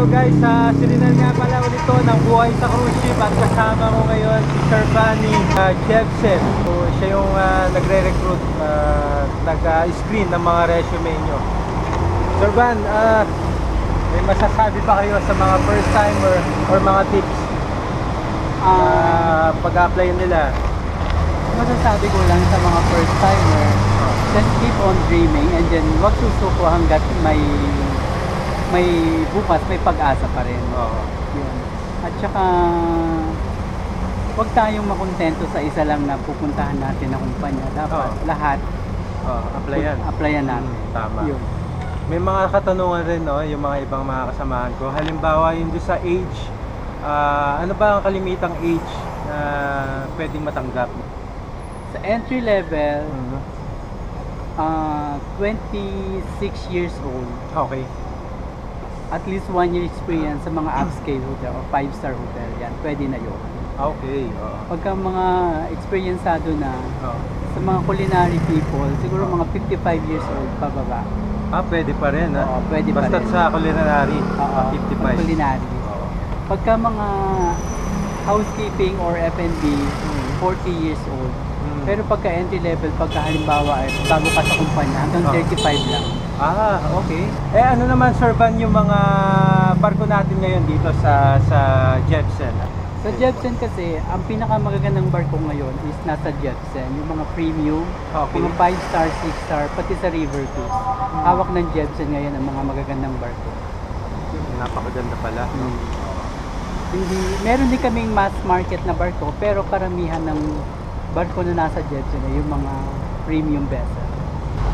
hello guys. Sa Sirinal nga pala ulit ng buhay sa cruise ship at kasama ko ngayon si Sir Bunny uh, Jebsen. So, siya yung ah, nagre-recruit, uh, nag-screen ng mga resume nyo. Sir Van, ah, may masasabi pa kayo sa mga first timer or mga tips Ah, uh, pag-apply nila? masasabi ko lang sa mga first timer, just keep on dreaming and then wag susuko hanggat may may bukas, may pag-asa pa rin. Oo. Yun. At saka wag tayong makontento sa isa lang na pupuntahan natin na kumpanya. Dapat Oo. lahat Oh, applyan. applyan natin. Mm, tama. Yun. May mga katanungan rin no, yung mga ibang mga kasamahan ko. Halimbawa, yung doon sa age, ah, ano ba ang kalimitang age na pwedeng matanggap? Sa entry level, Mhm. ah 26 years old, Okay. At least one year experience sa mga upscale hotel o five star hotel, yan, pwede na yun. Okay. Oo. Pagka mga experiencado na, Oo. sa mga culinary people, siguro mga 55 years old pababa. Ah, pwede pa rin, ha? Oo, pwede pa Basta rin. sa culinary, Oo, 55. Culinary. Oo. Pagka mga housekeeping or F&B, 40 years old. Mm. Pero pagka entry level, pagka halimbawa ay bago ka sa kumpanya, hanggang Oo. 35 lang. Ah, okay. Eh ano naman Sir Van yung mga barko natin ngayon dito sa sa Jepsen? Sa Jebsen kasi, ang pinakamagagandang barko ngayon is nasa Jebsen. Yung mga premium, Okay. mga 5 star, 6 star, pati sa River Cruise. Hawak ng Jebsen ngayon ang mga magagandang barko. Napakaganda pala. Mm. Hindi, meron din kaming mass market na barko, pero karamihan ng barko na nasa Jebsen ay yung mga premium vessel.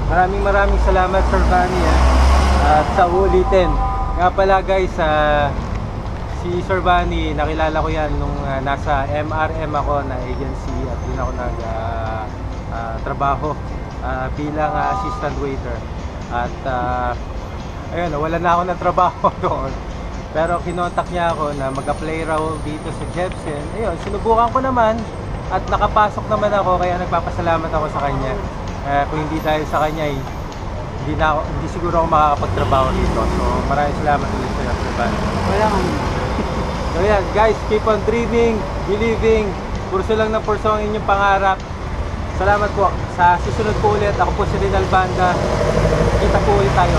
Maraming maraming salamat Sir Vanny eh. At sa ulitin. Nga pala guys, ah, si Sir Vanny, nakilala ko yan nung ah, nasa MRM ako na agency at doon ako nag ah, ah, trabaho ah, bilang ah, assistant waiter. At ah, ayun, wala na ako ng trabaho doon. Pero kinontak niya ako na mag-apply raw dito sa Jepsen. Ayun, sinubukan ko naman at nakapasok naman ako kaya nagpapasalamat ako sa kanya. Eh, kung hindi dahil sa kanya, eh, hindi, na hindi siguro ako makakapagtrabaho dito. So, maraming salamat ulit sa Sir Van. Walang So yan, guys, keep on dreaming, believing, purso lang ng purso ang inyong pangarap. Salamat po. Sa susunod po ulit, ako po si Rinal Banda. Kita po ulit tayo.